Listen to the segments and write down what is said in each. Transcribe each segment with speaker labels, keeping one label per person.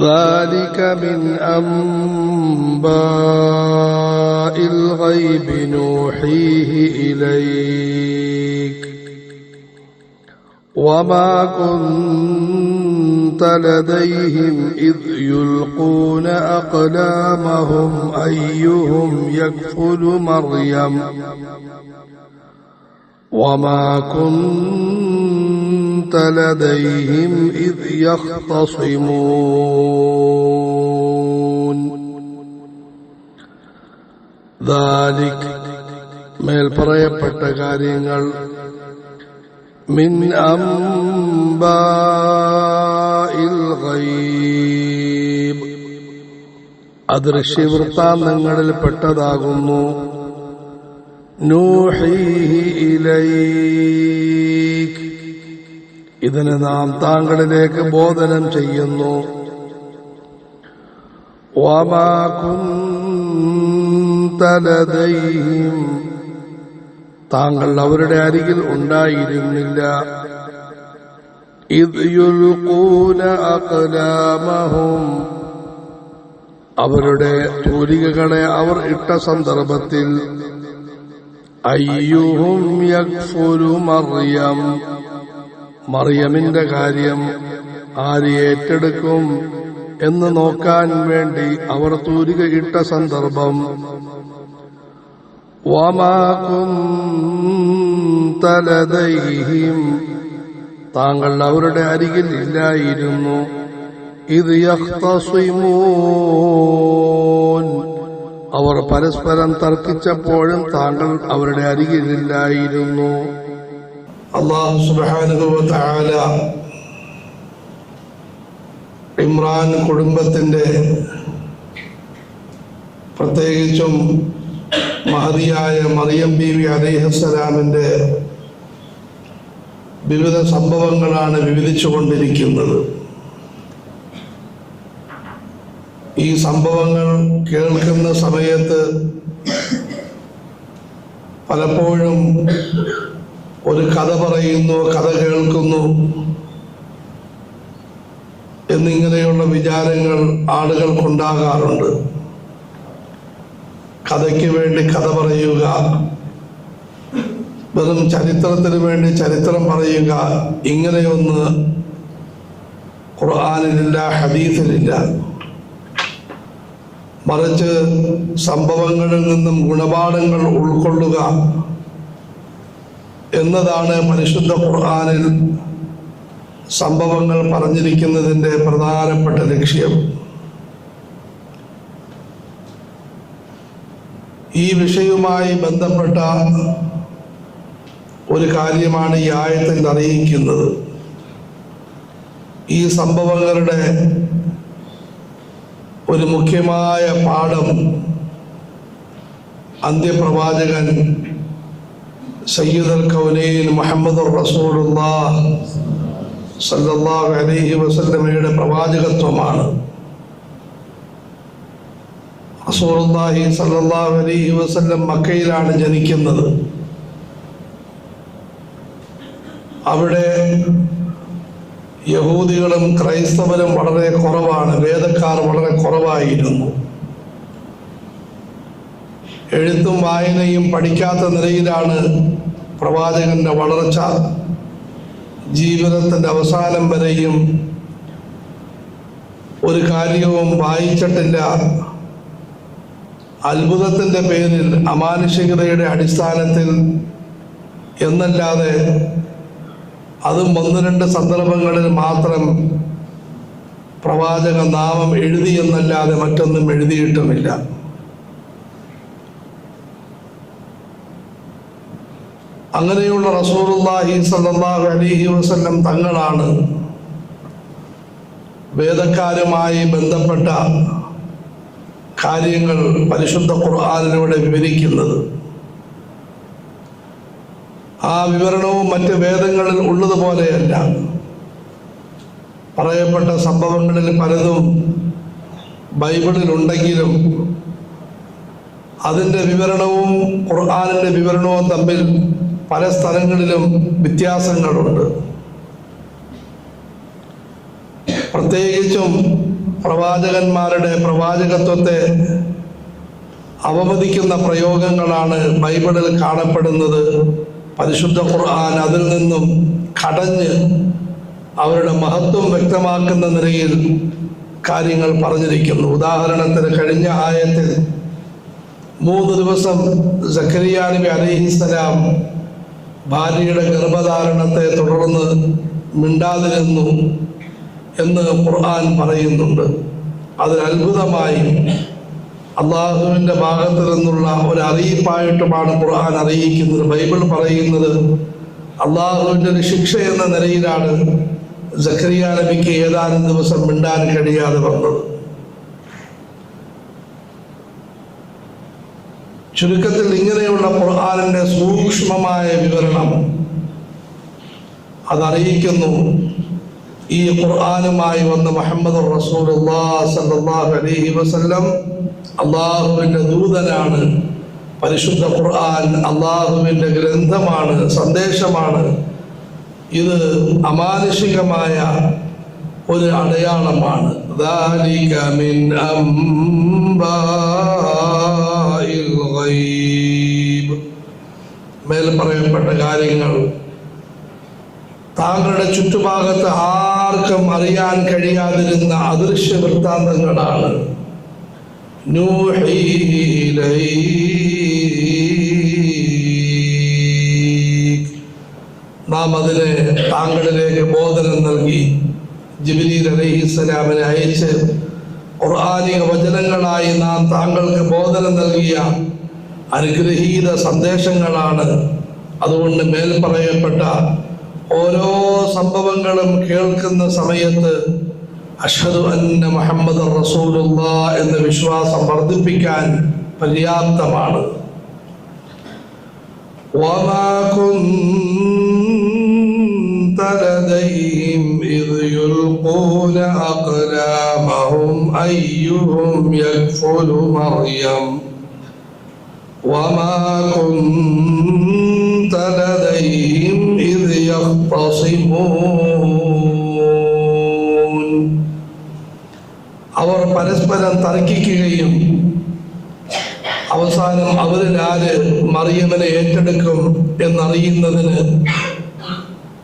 Speaker 1: ذلك من أنباء الغيب نوحيه إليك. وما كنت لديهم إذ يلقون أقلامهم أيهم يكفل مريم. وما كنت لديهم إذ يختصمون ذلك മേൽ പറയപ്പെട്ട കാര്യങ്ങൾ മിൻ അംബാഇൽ ഗൈബ് അദൃശ്യവൃത്താന്തങ്ങളിൽ പെട്ടതാകുന്നു നൂഹീഹി ഇലൈക് ഇതിന് നാം താങ്കളിലേക്ക് ബോധനം ചെയ്യുന്നു. ലദൈഹിം. താങ്കൾ അവരുടെ അരികിൽ ഉണ്ടായിരുന്നില്ല. അവരുടെ തൂലികകളെ അവർ ഇട്ട സന്ദർഭത്തിൽ അയ്യൂഹും മറിയം. മറിയമിന്റെ കാര്യം ആര് ഏറ്റെടുക്കും എന്ന് നോക്കാൻ വേണ്ടി അവർ തൂരിക ഇട്ട സന്ദർഭം. തലദൈഹിം താങ്കൾ അവരുടെ അരികിൽ ഇല്ലായിരുന്നു. ഇത് അവർ പരസ്പരം തർക്കിച്ചപ്പോഴും താങ്കൾ അവരുടെ അരികിലില്ലായിരുന്നു
Speaker 2: അള്ളാഹു തആല ഇമ്രാൻ കുടുംബത്തിന്റെ പ്രത്യേകിച്ചും മഹതിയായ മറിയം ബീവി അലൈഹിസ്സലാമിന്റെ വിവിധ സംഭവങ്ങളാണ് വിവരിച്ചു കൊണ്ടിരിക്കുന്നത് ഈ സംഭവങ്ങൾ കേൾക്കുന്ന സമയത്ത് പലപ്പോഴും ഒരു കഥ പറയുന്നു കഥ കേൾക്കുന്നു. എന്നിങ്ങനെയുള്ള വിചാരങ്ങൾ ആളുകൾക്കുണ്ടാകാറുണ്ട്. കഥയ്ക്ക് വേണ്ടി കഥ പറയുക വെറും ചരിത്രത്തിന് വേണ്ടി ചരിത്രം പറയുക ഇങ്ങനെയൊന്ന് ഖുർആാനിലില്ല ഹദീസിലില്ല. മറിച്ച് സംഭവങ്ങളിൽ നിന്നും ഗുണപാഠങ്ങൾ ഉൾക്കൊള്ളുക എന്നതാണ് പരിശുദ്ധ ഖുർആാനിൽ സംഭവങ്ങൾ പറഞ്ഞിരിക്കുന്നതിന്റെ പ്രധാനപ്പെട്ട ലക്ഷ്യം. ഈ വിഷയവുമായി ബന്ധപ്പെട്ട ഒരു കാര്യമാണ് ഈ ആയത്തിൽ അറിയിക്കുന്നത്. ഈ സംഭവങ്ങളുടെ ഒരു മുഖ്യമായ പാഠം അന്ത്യപ്രവാചകൻ അൽ കൗനൈൻ മുഹമ്മദ് റസൂലുള്ളാഹ് സല്ലല്ലാഹു അലൈഹി വസല്ലമയുടെ പ്രവാചകത്വമാണ്. റസൂലുള്ളാഹി സല്ലല്ലാഹു അലൈഹി വസല്ലം മക്കയിലാണ് ജനിക്കുന്നത്. അവിടെ യഹൂദികളും ക്രൈസ്തവരും വളരെ കുറവാണ് വേദക്കാർ വളരെ കുറവായിരുന്നു. എഴുത്തും വായനയും പഠിക്കാത്ത നിലയിലാണ് പ്രവാചകന്റെ വളർച്ച. ജീവിതത്തിന്റെ അവസാനം വരെയും ഒരു കാര്യവും വായിച്ചിട്ടില്ല. അത്ഭുതത്തിന്റെ പേരിൽ അമാനുഷികതയുടെ അടിസ്ഥാനത്തിൽ എന്നല്ലാതെ അതും ഒന്ന് രണ്ട് സന്ദർഭങ്ങളിൽ മാത്രം പ്രവാചക നാമം എഴുതിയെന്നല്ലാതെ മറ്റൊന്നും എഴുതിയിട്ടുമില്ല. അങ്ങനെയുള്ള റസൂറുല്ലാഹി സല്ലല്ലാഹു അലൈഹി വസല്ലം തങ്ങളാണ് വേദക്കാരുമായി ബന്ധപ്പെട്ട കാര്യങ്ങൾ പരിശുദ്ധ ഖുർആാനിലൂടെ വിവരിക്കുന്നത്. ആ വിവരണവും മറ്റ് വേദങ്ങളിൽ ഉള്ളതുപോലെയല്ല. പറയപ്പെട്ട സംഭവങ്ങളിൽ പലതും ബൈബിളിൽ ഉണ്ടെങ്കിലും അതിന്റെ വിവരണവും ഖുർആാനിന്റെ വിവരണവും തമ്മിൽ പല സ്ഥലങ്ങളിലും വ്യത്യാസങ്ങളുണ്ട്. പ്രത്യേകിച്ചും പ്രവാചകന്മാരുടെ പ്രവാചകത്വത്തെ അവമതിക്കുന്ന പ്രയോഗങ്ങളാണ് ബൈബിളിൽ കാണപ്പെടുന്നത്. പരിശുദ്ധ ഖുർആൻ അതിൽ നിന്നും കടഞ്ഞ് അവരുടെ മഹത്വം വ്യക്തമാക്കുന്ന നിലയിൽ കാര്യങ്ങൾ പറഞ്ഞിരിക്കുന്നു. ഉദാഹരണത്തിന് കഴിഞ്ഞ ആയത്തിൽ മൂന്ന് ദിവസം സക്കരിയ നബി അലൈഹിസ്സലാം ഭാര്യയുടെ ഗർഭധാരണത്തെ തുടർന്ന് മിണ്ടാതിരുന്നു എന്ന് ഖുർആൻ പറയുന്നുണ്ട്. അത്ഭുതമായി അള്ളാഹുവിന്റെ ഭാഗത്ത് നിന്നുള്ള ഒരു അറിയിപ്പായിട്ടുമാണ് ഖുർആൻ അറിയിക്കുന്നത്. ബൈബിൾ പറയുന്നത് അള്ളാഹുവിന്റെ ഒരു ശിക്ഷ എന്ന നിലയിലാണ് സക്കരിയ നബിക്ക് ഏതാനും ദിവസം മിണ്ടാൻ കഴിയാതെ വന്നത്. ചുരുക്കത്തിൽ ഇങ്ങനെയുള്ള ഖുർആാനിന്റെ സൂക്ഷ്മമായ വിവരണം അതറിയിക്കുന്നു. ഈ ഖുർആാനുമായി വന്ന് മുഹമ്മദ് റസൂൽ അലൈഹി വസല്ലം അള്ളാഹുവിന്റെ ദൂതനാണ്. പരിശുദ്ധ ഖുർആൻ അള്ളാഹുവിന്റെ ഗ്രന്ഥമാണ് സന്ദേശമാണ്. ഇത് അമാനുഷികമായ ഒരു അടയാളമാണ്. ദാലിക മിൻ അംബാ. റഹീം മേൽ പറയപ്പെട്ട കാര്യങ്ങൾ. താങ്കളുടെ ചുറ്റുഭാഗത്ത് ആർക്കും അറിയാൻ കഴിയാതിരുന്ന അദൃശ്യ വൃത്താന്തങ്ങളാണ്. നാം അതിനെ താങ്കളിലേക്ക് ബോധനം നൽകി ജിബിലീൽ അലഹിസ്സലാമിനെ അയച്ച് ഖുർആാനിക വചനങ്ങളായി നാം താങ്കൾക്ക് ബോധനം നൽകിയ അനുഗ്രഹീത സന്ദേശങ്ങളാണ് അതുകൊണ്ട് മേൽ പറയപ്പെട്ട ഓരോ സംഭവങ്ങളും കേൾക്കുന്ന സമയത്ത് അഷ്ഹദു അന്ന മുഹമ്മദ് റസൂലുള്ള എന്ന വിശ്വാസം വർദ്ധിപ്പിക്കാൻ പര്യാപ്തമാണ് وما كنت لديهم إذ يلقون أقلامهم أيهم يكفل مريم وما كنت لديهم إذ يختصمون അവർ പരസ്പരം തർക്കിക്കുകയും അവസാനം അവരിൽ ആര് മറിയമ്മനെ ഏറ്റെടുക്കും എന്നറിയുന്നതിന്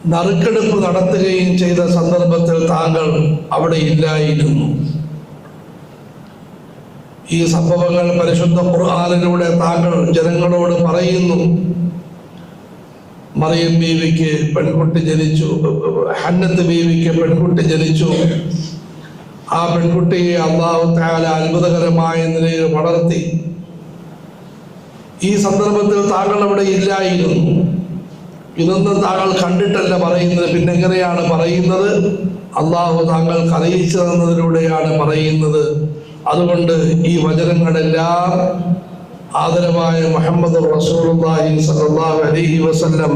Speaker 2: നറുക്കെടുപ്പ് നടത്തുകയും ചെയ്ത സന്ദർഭത്തിൽ താങ്കൾ അവിടെ ഇല്ലായിരുന്നു ഈ സംഭവങ്ങൾ പരിശുദ്ധ ഖുർആാനിലൂടെ താങ്കൾ ജനങ്ങളോട് പറയുന്നു. മറിയം ബീവിക്ക് പെൺകുട്ടി ജനിച്ചു ഹന്നത്ത് ബീവിക്ക് പെൺകുട്ടി ജനിച്ചു. ആ പെൺകുട്ടിയെ അള്ളാഹു താല അത്ഭുതകരമായ നിലയിൽ വളർത്തി. ഈ സന്ദർഭത്തിൽ താങ്കൾ അവിടെ ഇല്ലായിരുന്നു. ഇതൊന്നും താങ്കൾ കണ്ടിട്ടല്ല പറയുന്നത്. പിന്നെ എങ്ങനെയാണ് പറയുന്നത്? അള്ളാഹു താങ്കൾക്ക് അറിയിച്ചു തന്നതിലൂടെയാണ് പറയുന്നത്. അതുകൊണ്ട് ഈ വചനങ്ങളെല്ലാം ആദരമായ മുഹമ്മദ് റസൂലുള്ളാഹി സല്ലല്ലാഹു അലൈഹി വസല്ലം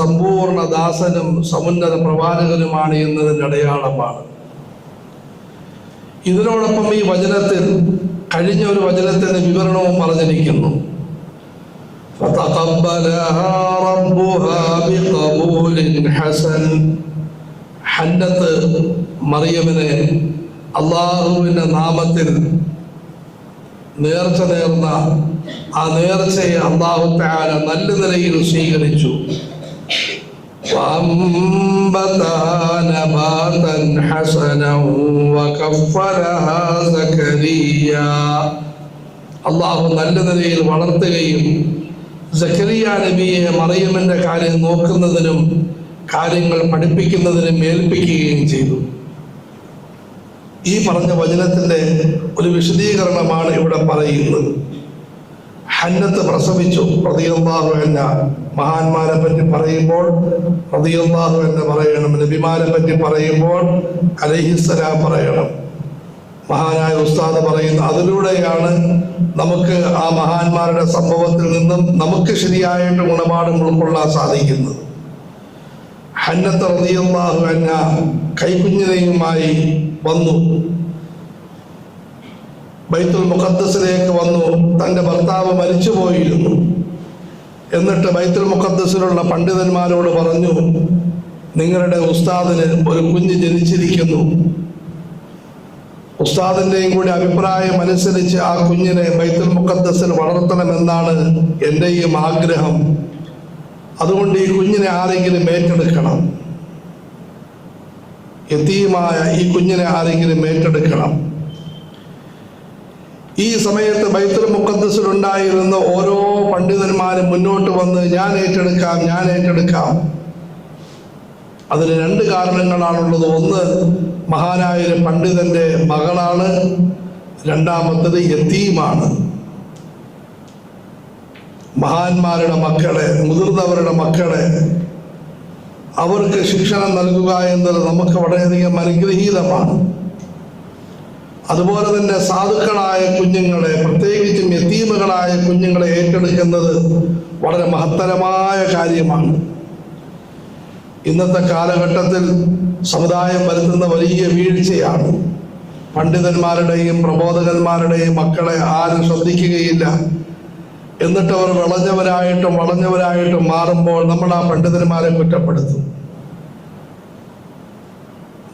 Speaker 2: സമ്പൂർണ ദാസനും സമുന്നത പ്രവാചകനുമാണ് എന്നതിന്റെ അടയാളമാണ്. ഇതിനോടൊപ്പം ഈ വചനത്തിൽ കഴിഞ്ഞ ഒരു വചനത്തിന്റെ വിവരണവും പറഞ്ഞിരിക്കുന്നു. ഹന്നത്ത് മറിയമിനെ അള്ളാഹുവിന്റെ നാമത്തിൽ നേർച്ച നേർന്ന ആ നേർച്ചയെ അള്ളാഹു താല നല്ല നിലയിൽ സ്വീകരിച്ചു وأنبتها نباتا حسنا وكفلها زكريا അള്ളാഹു നല്ല നിലയിൽ വളർത്തുകയും സക്കരിയ നബിയെ മറിയമിന്റെ കാര്യം നോക്കുന്നതിനും കാര്യങ്ങൾ പഠിപ്പിക്കുന്നതിനും ഏൽപ്പിക്കുകയും ചെയ്തു ഈ പറഞ്ഞ വചനത്തിന്റെ ഒരു വിശദീകരണമാണ് ഇവിടെ പറയുന്നത്. ഹന്നത്ത് പ്രസവിച്ചു റതിയല്ലാഹു എന്ന മഹാന്മാരെ പറ്റി പറയുമ്പോൾ റതിയല്ലാഹു എന്ന് പറയണം. നബിമാരെ പറ്റി പറയുമ്പോൾ അലഹിസ്സലാം പറയണം. മഹാനായ ഉസ്താദ് പറയുന്നു അതിലൂടെയാണ് നമുക്ക് ആ മഹാന്മാരുടെ സംഭവത്തിൽ നിന്നും നമുക്ക് ശരിയായിട്ട് ഗുണപാഠം ഉൾക്കൊള്ളാൻ സാധിക്കുന്നത്. ഹന്നത്ത് റതിയല്ലാഹു എന്ന കൈക്കുഞ്ഞിനെയുമായി വന്നു. ബൈത്തുൽ മുഖദ്സിലേക്ക് വന്നു. തന്റെ ഭർത്താവ് മരിച്ചു പോയിരുന്നു എന്നിട്ട് ബൈത്തുൽ മുഖദ്സിലുള്ള പണ്ഡിതന്മാരോട് പറഞ്ഞു നിങ്ങളുടെ ഉസ്താദിന് ഒരു കുഞ്ഞ് ജനിച്ചിരിക്കുന്നു. ഉസ്താദിന്റെയും കൂടി അഭിപ്രായം അനുസരിച്ച് ആ കുഞ്ഞിനെ ബൈത്തുൽ മുഖദ്ദസിൽ വളർത്തണമെന്നാണ് എന്റെയും ആഗ്രഹം. അതുകൊണ്ട് ഈ കുഞ്ഞിനെ ആരെങ്കിലും ഏറ്റെടുക്കണം. യതീമായ ഈ കുഞ്ഞിനെ ആരെങ്കിലും ഏറ്റെടുക്കണം. ഈ സമയത്ത് ബൈത്തുൽ മുഖദ്ദസിൽ ഉണ്ടായിരുന്ന ഓരോ പണ്ഡിതന്മാരും മുന്നോട്ട് വന്ന് ഞാൻ ഏറ്റെടുക്കാം ഞാൻ ഏറ്റെടുക്കാം. അതിന് രണ്ട് കാരണങ്ങളാണുള്ളത്. ഒന്ന് മഹാനായ ഒരു പണ്ഡിതന്റെ മകളാണ്. രണ്ടാമത്തത് യത്തീമാണ് മഹാന്മാരുടെ മക്കളെ മുതിർന്നവരുടെ മക്കളെ അവർക്ക് ശിക്ഷണം നൽകുക എന്നത് നമുക്ക് വളരെയധികം അനുഗ്രഹീതമാണ്. അതുപോലെ തന്നെ സാധുക്കളായ കുഞ്ഞുങ്ങളെ പ്രത്യേകിച്ചും യത്തീമുകളായ കുഞ്ഞുങ്ങളെ ഏറ്റെടുക്കുന്നത് വളരെ മഹത്തരമായ കാര്യമാണ്. ഇന്നത്തെ കാലഘട്ടത്തിൽ സമുദായം വരുത്തുന്ന വലിയ വീഴ്ചയാണ്. പണ്ഡിതന്മാരുടെയും പ്രബോധകന്മാരുടെയും മക്കളെ ആരും ശ്രദ്ധിക്കുകയില്ല. എന്നിട്ട് അവർ വിളഞ്ഞവരായിട്ടും വളഞ്ഞവരായിട്ടും മാറുമ്പോൾ നമ്മൾ ആ പണ്ഡിതന്മാരെ കുറ്റപ്പെടുത്തും.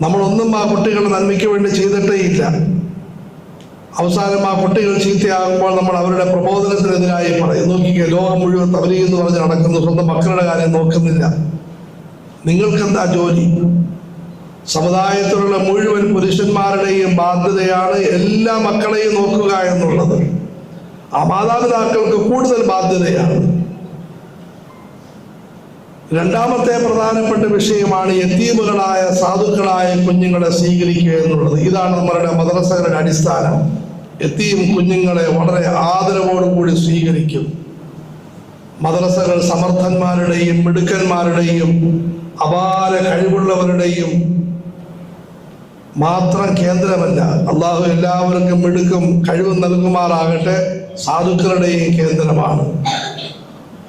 Speaker 2: നമ്മളൊന്നും ആ കുട്ടികളുടെ നന്മയ്ക്ക് വേണ്ടി ചെയ്തിട്ടേ ഇല്ല. അവസാനം ആ കുട്ടികൾ ചീത്തയാകുമ്പോൾ നമ്മൾ അവരുടെ പ്രബോധനത്തിനെതിരായി പറയും. നോക്കിക്കുക ലോകം മുഴുവൻ തവരി എന്ന് പറഞ്ഞ് നടക്കുന്നു സ്വന്തം മക്കളുടെ കാര്യം നോക്കുന്നില്ല. നിങ്ങൾക്കെന്താ ജോലി? സമുദായത്തിലുള്ള മുഴുവൻ പുരുഷന്മാരുടെയും ബാധ്യതയാണ് എല്ലാ മക്കളെയും നോക്കുക എന്നുള്ളത്. ആ മാതാപിതാക്കൾക്ക് കൂടുതൽ ബാധ്യതയാണ്. രണ്ടാമത്തെ പ്രധാനപ്പെട്ട വിഷയമാണ് യത്തീമുകളായ സാധുക്കളായ കുഞ്ഞുങ്ങളെ സ്വീകരിക്കുക എന്നുള്ളത്. ഇതാണ് നമ്മളുടെ മദ്രസകളുടെ അടിസ്ഥാനം. എത്തിയും കുഞ്ഞുങ്ങളെ വളരെ ആദരവോടുകൂടി സ്വീകരിക്കും. മദ്രസകൾ സമർത്ഥന്മാരുടെയും മിടുക്കന്മാരുടെയും അപാര കഴിവുള്ളവരുടെയും മാത്രം കേന്ദ്രമല്ല. അള്ളാഹു എല്ലാവർക്കും മിടുക്കും കഴിവും നൽകുമാറാകട്ടെ. സാധുക്കളുടെയും കേന്ദ്രമാണ്.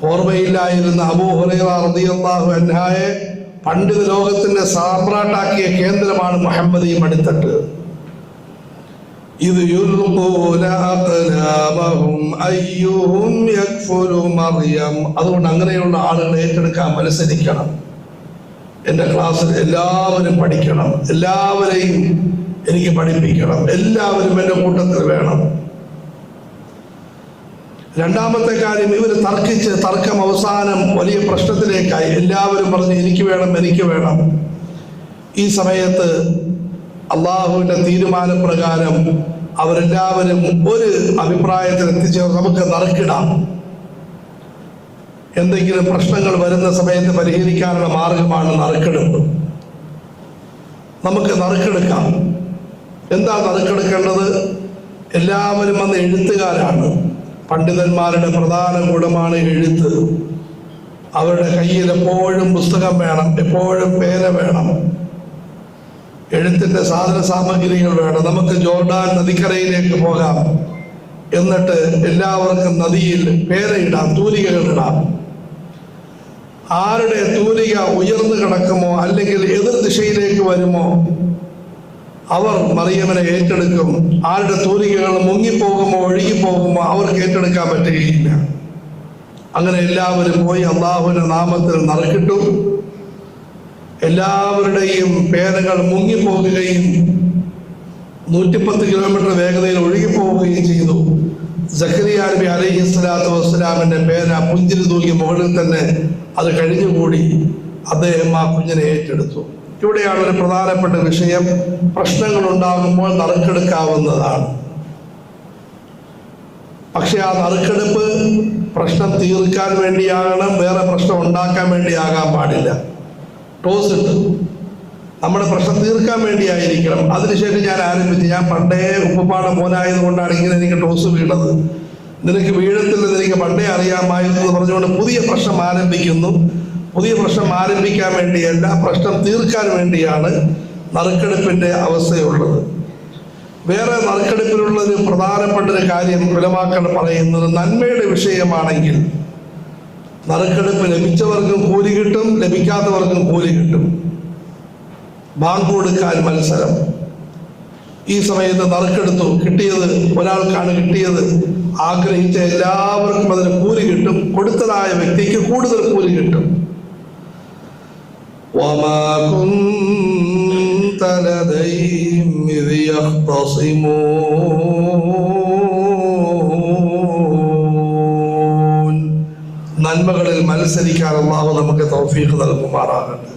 Speaker 2: ഓർമ്മയില്ലായിരുന്ന അബൂ ഹുറൈറ റളിയല്ലാഹു അൻഹായെ പണ്ഡിത ലോകത്തിന്റെ സാമ്രാട്ടാക്കിയ കേന്ദ്രമാണ് മുഹമ്മദ് ഈ മടിത്തട്ട്. ഇത് അതുകൊണ്ട് അങ്ങനെയുള്ള ആളുകൾ ഏറ്റെടുക്കാൻ മത്സരിക്കണം എന്റെ ക്ലാസ്സിൽ എല്ലാവരും പഠിക്കണം. എല്ലാവരെയും എനിക്ക് പഠിപ്പിക്കണം. എല്ലാവരും എന്റെ കൂട്ടത്തിൽ വേണം. രണ്ടാമത്തെ കാര്യം ഇവർ തർക്കിച്ച് തർക്കം അവസാനം വലിയ പ്രശ്നത്തിലേക്കായി എല്ലാവരും പറഞ്ഞ് എനിക്ക് വേണം എനിക്ക് വേണം. ഈ സമയത്ത് അള്ളാഹുവിന്റെ തീരുമാനപ്രകാരം അവരെല്ലാവരും ഒരു അഭിപ്രായത്തിൽ എത്തിച്ചേർ നമുക്ക് നറുക്കിടാം. എന്തെങ്കിലും പ്രശ്നങ്ങൾ വരുന്ന സമയത്ത് പരിഹരിക്കാനുള്ള മാർഗമാണ് നറുക്കെടുപ്പ്. നമുക്ക് നറുക്കെടുക്കാം. എന്താ നറുക്കെടുക്കേണ്ടത്? എല്ലാവരും വന്ന് എഴുത്തുകാരാണ്. പണ്ഡിതന്മാരുടെ പ്രധാന ഗുണമാണ് എഴുത്ത്. അവരുടെ കയ്യിൽ എപ്പോഴും പുസ്തകം വേണം എപ്പോഴും പേന വേണം. എഴുത്തിന്റെ സാധന സാമഗ്രികൾ വേണം. നമുക്ക് ജോർഡാൻ നദിക്കരയിലേക്ക് പോകാം. എന്നിട്ട് എല്ലാവർക്കും നദിയിൽ പേരയിടാം തൂലികകൾ ഇടാം. ആരുടെ തൂലിക ഉയർന്നു കിടക്കുമോ അല്ലെങ്കിൽ എതിർ ദിശയിലേക്ക് വരുമോ അവർ മറിയമ്മനെ ഏറ്റെടുക്കും. ആരുടെ തൂലികകൾ മുങ്ങിപ്പോകുമോ ഒഴുകിപ്പോകുമോ അവർക്ക് ഏറ്റെടുക്കാൻ പറ്റുകയില്ല. അങ്ങനെ എല്ലാവരും പോയി അള്ളാഹുവിന്റെ നാമത്തിൽ നറുക്കിട്ടു. എല്ലാവരുടെയും പേരകൾ മുങ്ങിപ്പോകുകയും നൂറ്റിപ്പത്ത് കിലോമീറ്റർ വേഗതയിൽ ഒഴുകിപ്പോവുകയും ചെയ്തു. സക്കരിയ നബി അലൈഹി സ്വലാത്തു വസ്സലാമിന്റെ പേന പുഞ്ചിരി തൂക്കി മുകളിൽ തന്നെ അത് കഴിഞ്ഞുകൂടി അദ്ദേഹം ആ കുഞ്ഞിനെ ഏറ്റെടുത്തു. ഇവിടെയാണ് ഒരു പ്രധാനപ്പെട്ട വിഷയം. പ്രശ്നങ്ങൾ ഉണ്ടാകുമ്പോൾ നറുക്കെടുക്കാവുന്നതാണ്. പക്ഷെ ആ നറുക്കെടുപ്പ് പ്രശ്നം തീർക്കാൻ വേണ്ടിയാകണം വേറെ പ്രശ്നം ഉണ്ടാക്കാൻ വേണ്ടിയാകാൻ പാടില്ല. ടോസ് ഇട്ട്. നമ്മുടെ പ്രശ്നം തീർക്കാൻ വേണ്ടിയായിരിക്കണം. അതിനുശേഷം ഞാൻ ആരംഭിച്ചു. ഞാൻ പണ്ടേ ഉപ്പുപാടം മോനായത് കൊണ്ടാണ് ഇങ്ങനെ എനിക്ക് ടോസ് വീണത്. നിനക്ക് വീഴത്തില്ലെന്ന് എനിക്ക് പണ്ടേ അറിയാമായിരുന്നു പറഞ്ഞുകൊണ്ട് പുതിയ പ്രശ്നം ആരംഭിക്കുന്നു. പുതിയ പ്രശ്നം ആരംഭിക്കാൻ വേണ്ടിയല്ല പ്രശ്നം തീർക്കാൻ വേണ്ടിയാണ് നറുക്കെടുപ്പിന്റെ അവസ്ഥയുള്ളത്. വേറെ നറുക്കെടുപ്പിലുള്ള ഒരു പ്രധാനപ്പെട്ട ഒരു കാര്യം വിലമാക്കൾ പറയുന്നത് നന്മയുടെ വിഷയമാണെങ്കിൽ നറുക്കെടുപ്പ് ലഭിച്ചവർക്കും കൂലി കിട്ടും ലഭിക്കാത്തവർക്കും കൂലി കിട്ടും. ബാങ്ക് കൊടുക്കാൻ മത്സരം. ഈ സമയത്ത് നറുക്കെടുത്തു കിട്ടിയത് ഒരാൾക്കാണ് കിട്ടിയത്. ആഗ്രഹിച്ച എല്ലാവർക്കും അതിന് കൂലി കിട്ടും കൊടുത്തതായ വ്യക്തിക്ക് കൂടുതൽ കൂലി കിട്ടും. وما كنت لديهم إذ يختصمون നന്മകളിൽ മത്സരിക്കാൻ അള്ളാഹു നമുക്ക് തൗഫീഖ് നൽകുമാറാകട്ടെ